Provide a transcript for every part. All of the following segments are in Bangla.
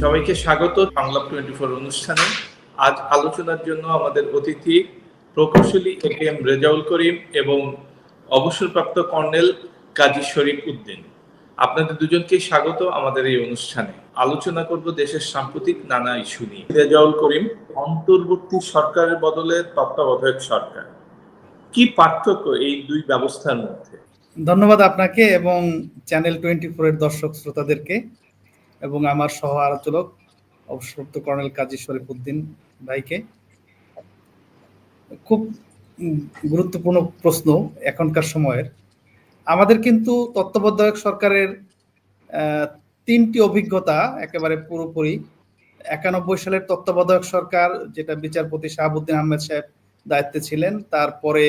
সবাইকে স্বাগত বাংলা টোয়েন্টি ফোর অনুষ্ঠানে। আজ আলোচনার জন্য আমাদের অতিথি প্রকৌশলী এ এম রেজাউল করিম এবং অবসরপ্রাপ্ত কর্নেল কাজী শরীফ উদ্দিন। আপনাদের দুজনকে স্বাগত আমাদের এই অনুষ্ঠানে। আলোচনা করব দেশের সাম্প্রতিক নানা ইস্যু নিয়ে। রেজাউল করিম, অন্তর্বর্তী সরকারের বদলে তত্ত্বাবধায়ক সরকার। কি পার্থক্য এই দুই ব্যবস্থার মধ্যে? ধন্যবাদ আপনাকে এবং চ্যানেল টোয়েন্টি ফোর এর দর্শক শ্রোতাদেরকে। এবং আমার সহ আলোচক অবসরপ্রাপ্ত কর্নেল কাজী শরীফ উদ্দিন ভাইকে। খুব গুরুত্বপূর্ণ প্রশ্ন এখনকার সময়ের। আমাদের কিন্তু তত্ত্বাবধায়ক সরকারের তিনটি অভিজ্ঞতা একেবারে পুরোপুরি। একানব্বই সালের তত্ত্বাবধায়ক সরকার, যেটা বিচারপতি শাহাবুদ্দিন আহমেদ সাহেব দায়িত্বে ছিলেন, তারপরে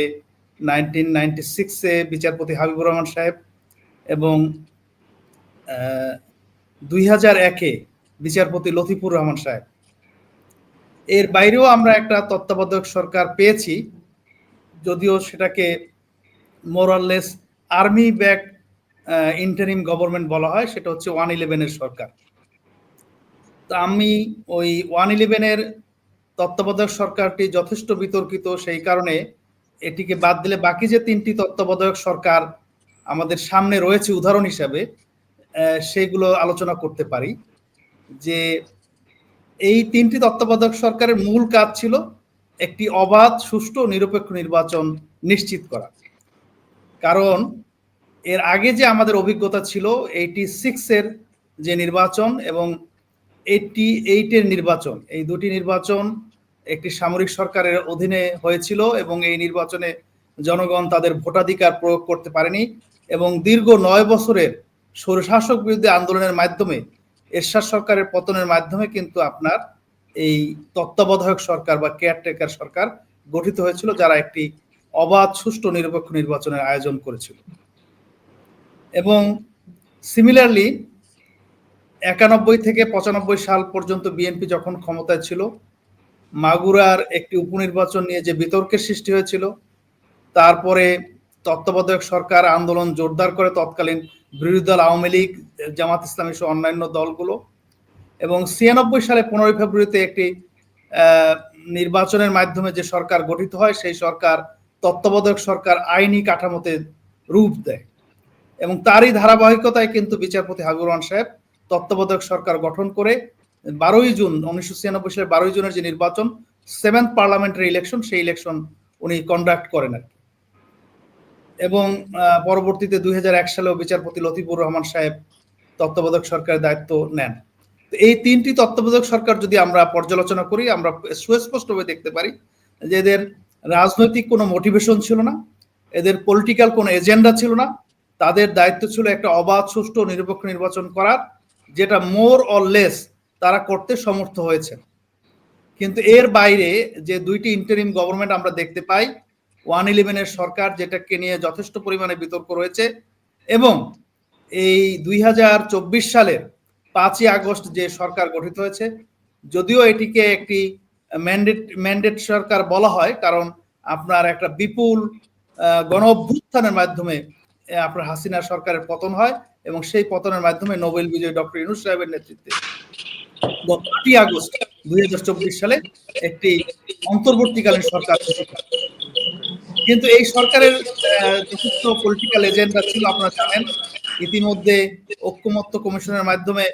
নাইনটিন নাইনটি সিক্সে বিচারপতি হাবিবুর রহমান সাহেব এবং দুই হাজার একে বিচারপতি লতিফুর রহমান সাহেব। এর বাইরেও আমরা একটা তত্ত্বাবধায়ক সরকার পেয়েছি, যদিও সেটাকে মোরাললেস আর্মি ব্যাক ইন্টারিম গভর্নমেন্ট বলা হয়, সেটা হচ্ছে ওয়ান ইলেভেনের সরকার। তো আমি ওই ওয়ান ইলেভেনের তত্ত্বাবধায়ক সরকারটি যথেষ্ট বিতর্কিত, সেই কারণে এটিকে বাদ দিলে বাকি যে তিনটি তত্ত্বাবধায়ক সরকার আমাদের সামনে রয়েছে উদাহরণ হিসাবে সেগুলো আলোচনা করতে পারি যে এই তিনটি তত্ত্বাবধায়ক সরকারের মূল কাজ ছিল একটি অবাধ, সুষ্ঠু, নিরপেক্ষ নির্বাচন নিশ্চিত করা। কারণ এর আগে যে আমাদের অভিজ্ঞতা ছিল এইটি সিক্সের যে নির্বাচন এবং এইটি এইটের নির্বাচন, এই দুটি নির্বাচন একটি সামরিক সরকারের অধীনে হয়েছিল এবং এই নির্বাচনে জনগণ তাদের ভোটাধিকার প্রয়োগ করতে পারেনি এবং দীর্ঘ নয় বছরের স্বৈরশাসক বিরুদ্ধে আন্দোলনের মাধ্যমে এরশাদ সরকারের পতনের মাধ্যমে কিন্তু আপনার এই তত্ত্বাবধায়ক সরকার বা কেয়ারটেকার সরকার গঠিত হয়েছিল, যারা একটি অবাধ, সুষ্ঠু, নিরপেক্ষ নির্বাচনের আয়োজন করেছিল। এবং সিমিলারলি একানব্বই থেকে পঁচানব্বই সাল পর্যন্ত বিএনপি যখন ক্ষমতায় ছিল, মাগুরার একটি উপনির্বাচন নিয়ে যে বিতর্কের সৃষ্টি হয়েছিল, তারপরে তত্ত্বাবধায়ক সরকার আন্দোলন জোরদার করে তৎকালীন বিরোধী দল আওয়ামী লীগ, জামাত ইসলামী সহ অন্যান্য দলগুলো এবং ছিয়ানব্বই সালে পনেরোই ফেব্রুয়ারিতে একটি নির্বাচনের মাধ্যমে যে সরকার গঠিত হয়, সেই সরকার তত্ত্বাবধায়ক সরকার আইনি কাঠামোতে রূপ দেয় এবং তারই ধারাবাহিকতায় কিন্তু বিচারপতি হাবিবুর রহমান সাহেব তত্ত্বাবধায়ক সরকার গঠন করে বারোই জুন, উনিশশো ছিয়ানব্বই সালের বারোই জুনের যে নির্বাচন সেভেন্থ পার্লামেন্টারি ইলেকশন সেই ইলেকশন উনি কন্ডাক্ট করেন আর কি। এবং পরবর্তীতে দুই হাজার এক সালেও বিচারপতি লতিফুর রহমান সাহেব তত্ত্বাবধায়ক সরকারের দায়িত্ব নেন। এই তিনটি তত্ত্বাবধায়ক সরকার যদি আমরা পর্যালোচনা করি, আমরা সুস্পষ্টভাবে দেখতে পারি যে এদের রাজনৈতিক কোনো মোটিভেশন ছিল না, এদের পলিটিক্যাল কোনো এজেন্ডা ছিল না, তাদের দায়িত্ব ছিল একটা অবাধ, সুষ্ঠু, নিরপেক্ষ নির্বাচন করার, যেটা মোর অর লেস তারা করতে সমর্থ হয়েছে কিন্তু এর বাইরে যে দুইটি ইন্টারিম গভর্নমেন্ট আমরা দেখতে পাই ওয়ান ইলেভেনের সরকার যেটাকে নিয়ে যথেষ্ট পরিমাণে বিতর্ক রয়েছে এবং এই দুই হাজার চব্বিশ সালের পাঁচই আগস্ট যে সরকার গঠিত হয়েছে, যদিও এটিকে একটি ম্যান্ডেট ম্যান্ডেট সরকার বলা হয়, কারণ আপনার একটা বিপুল গণ অভ্যুত্থানের মাধ্যমে আপনার হাসিনা সরকারের পতন হয় এবং সেই পতনের মাধ্যমে নোবেল বিজয়ী ডক্টর ইনুস সাহেবের নেতৃত্বে গত আগস্ট দুই হাজার চব্বিশ সালে একটি অন্তর্বর্তীকালীন সরকার। কিন্তু এই সরকারের যথেষ্ট পলিটিক্যাল এজেন্ডা ছিল আপনারা জানেন। ইতিমধ্যে ঐক্যমত্য কমিশনের মাধ্যমে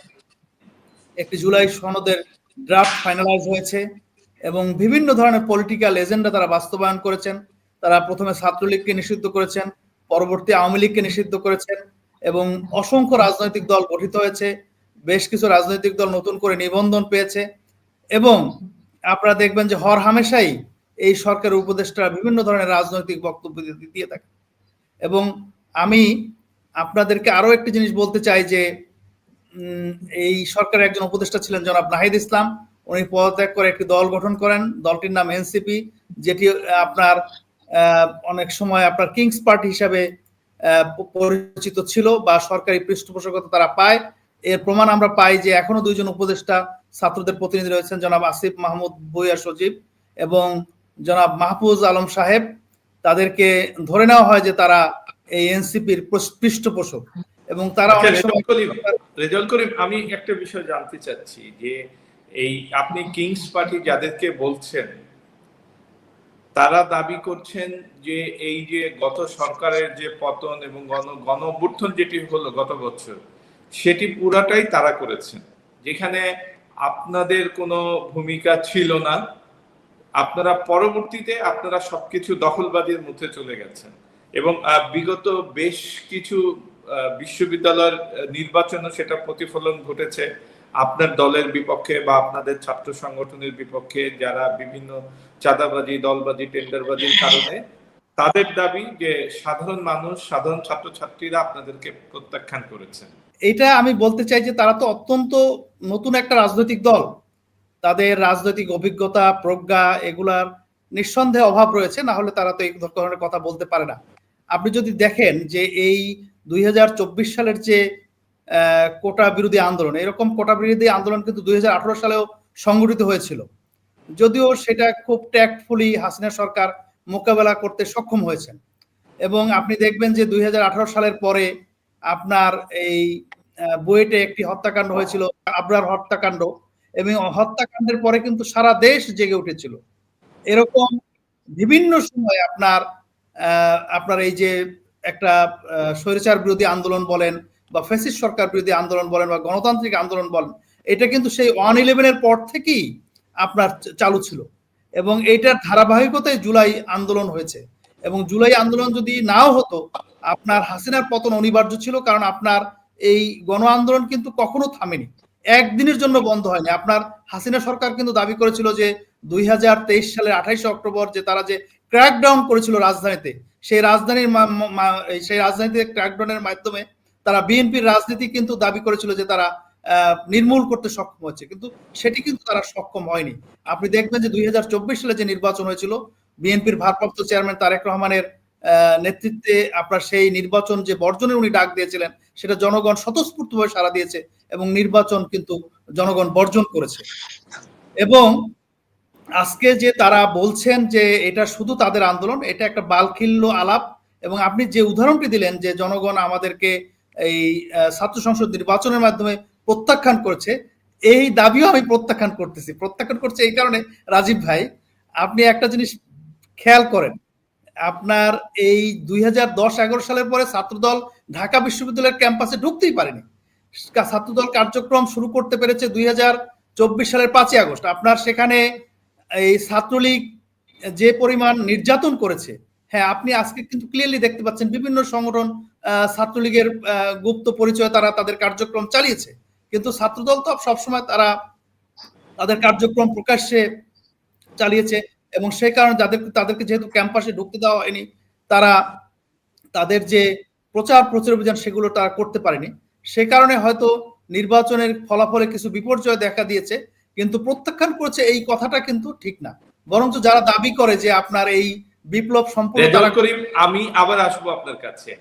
একটি জুলাই সনদের ড্রাফট ফাইনালাইজ হয়েছে এবং বিভিন্ন ধরনের পলিটিক্যাল এজেন্ডা তারা বাস্তবায়ন করেছেন। তারা প্রথমে ছাত্রলীগকে নিষিদ্ধ করেছেন, পরবর্তী আওয়ামী লীগকে নিষিদ্ধ করেছেন এবং অসংখ্য রাজনৈতিক দল গঠিত হয়েছে। বেশ কিছু রাজনৈতিক দল নতুন করে নিবন্ধন পেয়েছে এবং আপনারা দেখবেন যে হর হামেশাই এই সরকারের উপদেষ্টা বিভিন্ন ধরনের রাজনৈতিক বক্তব্য দিয়ে- থাকে। এবং আমি আপনাদেরকে আরও একটি জিনিস বলতে চাই যে এই সরকারের একজন উপদেষ্টা ছিলেন জনাব নাহিদ ইসলাম। উনি পদত্যাগ করে একটি দল গঠন করেন। দলটির নাম এনসিপি, যেটি আপনার অনেক সময় আপনার কিংস পার্টি হিসাবে পরিচিত ছিল বা সরকারি পৃষ্ঠপোষকতা তারা পায়। এর প্রমাণ আমরা পাই যে এখনও দুইজন উপদেষ্টা ছাত্রদের প্রতিনিধি রয়েছেন, জনাব আসিফ মাহমুদ ভুইয়া সজীব এবং জনাব মাহফুজ আলম সাহেব তাদেরকে ধরে নেওয়া হয় যে তারা এই এনসিপির পৃষ্ঠপোষক এবং তারা আচ্ছা, সময় করিম করিম আমি একটা বিষয় জানতে চাচ্ছি যে এই আপনি কিংস পার্টি যাদেরকে বলছেন তারা দাবি করছেন যে এই যে গত সরকারের যে পতন এবং গণ গণ অভ্যুত্থান যেটি হলো গত বছর সেটি পুরাটাই তারা করেছেন। যেখানে আপনাদের কোনো ভূমিকা ছিল না আপনারা পরবর্তীতে আপনারা সবকিছু দখলবাজির মধ্যে চলে গেছেন। এবং বিগত বেশ কিছু বিশ্ববিদ্যালয়ের নির্বাচনে সেটা প্রতিফলন ঘটেছে। আপনার দলের বিপক্ষে বা আপনাদের ছাত্র সংগঠনের বিপক্ষে যারা বিভিন্ন চাঁদাবাজি, দলবাজি, টেন্ডারবাজির কারণে, তাদের দাবি যে সাধারণ মানুষ, সাধারণ ছাত্রছাত্রীরা আপনাদেরকে প্রত্যাখ্যান করেছেন এটা আমি বলতে চাই যে তারা তো অত্যন্ত নতুন একটা রাজনৈতিক দল। তাদের রাজনৈতিক অভিজ্ঞতা, প্রজ্ঞা এগুলার নিঃসন্দেহে অভাব রয়েছে, না হলে তারা তো এই ধরনের কথা বলতে পারে না। আপনি যদি দেখেন যে এই দু হাজার চব্বিশ সালের যে কোটা বিরোধী আন্দোলন, এরকম কোটা বিরোধী আন্দোলন কিন্তু দুই সালেও সংগঠিত হয়েছিল। যদিও সেটা খুব ট্যাক্টফুলি হাসিনা সরকার মোকাবেলা করতে সক্ষম হয়েছেন। এবং আপনি দেখবেন যে দুই হাজার আঠারো সালের পরে আপনার এই বুয়েটে একটি হত্যাকাণ্ড হয়েছিল, আবরার হত্যাকাণ্ড। এবং হত্যাকাণ্ডের পরে কিন্তু সারা দেশ জেগে উঠেছিল। এরকম বিভিন্ন সময় আপনার আপনার এই যে একটা স্বৈরাচার বিরোধী আন্দোলন বলেন বা ফেসিস্ট সরকার বিরোধী আন্দোলন বলেন বা গণতান্ত্রিক আন্দোলন বলেন, এটা কিন্তু সেই ওয়ান ইলেভেনের পর থেকেই আপনার চালু ছিল। এবং এইটার ধারাবাহিকতায় জুলাই আন্দোলন হয়েছে। এবং জুলাই আন্দোলন যদি নাও হতো, আপনার হাসিনার পতন অনিবার্য ছিল কারণ আপনার এই গণ আন্দোলন কিন্তু কখনো থামেনি। একদিনের জন্য বন্ধ হয়নি। আপনার হাসিনা সরকার কিন্তু দাবি করেছিল যে দুই সালের আঠাইশে অক্টোবর যে তারা যে ক্র্যাকডাউন করেছিল রাজধানীতে, সেই রাজধানীর সেই রাজধানীতে ক্র্যাকডাউনের মাধ্যমে তারা বিএনপির রাজনীতি কিন্তু দাবি করেছিল যে তারা নির্মূল করতে সক্ষম হচ্ছে কিন্তু সেটি কিন্তু তারা সক্ষম হয়নি। আপনি দেখবেন যে দুই হাজার চব্বিশ সালে যে নির্বাচন হয়েছিল, বিএনপির ভারপ্রাপ্ত চেয়ারম্যান তারেক রহমানের নেতৃত্বে আপনার সেই নির্বাচন যে বর্জনের উনি ডাক দিয়েছিলেন, সেটা জনগণ স্বতঃস্ফূর্তভাবে সাড়া দিয়েছে এবং নির্বাচন কিন্তু জনগণ বর্জন করেছে। এবং আজকে যে তারা বলছেন যে এটা শুধু তাদের আন্দোলন, এটা একটা বালখিল্য আলাপ এবং আপনি যে উদাহরণটি দিলেন যে জনগণ আমাদেরকে এই ছাত্র সংসদ নির্বাচনের মাধ্যমে প্রত্যাখ্যান করেছে, এই দাবিও আমি প্রত্যাখ্যান করতেছি। প্রত্যাখ্যান করছে এই কারণে রাজীব ভাই, আপনি একটা জিনিস খেয়াল করেন আপনার এই দুই হাজার দশ এগারো সালের পরে ছাত্রদল ঢাকা বিশ্ববিদ্যালয়ের ক্যাম্পাসে ঢুকতেই পারেনি। ছাত্রদল কার্যক্রম শুরু করতে পেরেছে দুই হাজার চব্বিশ সালের পাঁচই আগস্ট। আপনার সেখানে এই ছাত্রলীগ যে পরিমাণ নির্যাতন করেছে হ্যাঁ আপনি আজকে কিন্তু ক্লিয়ারলি দেখতে পাচ্ছেন বিভিন্ন সংগঠন ছাত্রলীগের গুপ্ত পরিচয় তারা তাদের কার্যক্রম চালিয়েছে। কিন্তু ছাত্রদল তো সবসময় তারা তাদের কার্যক্রম প্রকাশ্যে চালিয়েছে। এবং সেই কারণে যাদের তাদেরকে যেহেতু ক্যাম্পাসে ঢুকতে দেওয়া হয়নি তারা তাদের যে প্রচার প্রচার অভিযান সেগুলো তারা করতে পারেনি। সে কারণে হয়তো নির্বাচনের ফলাফলে কিছু বিপর্যয় দেখা দিয়েছে কিন্তু প্রত্যাখ্যান করেছে এই কথাটা কিন্তু ঠিক না। বরঞ্চ যারা দাবি করে যে আপনার এই বিপ্লব করিম আমি আবার আসব আপনার কাছে।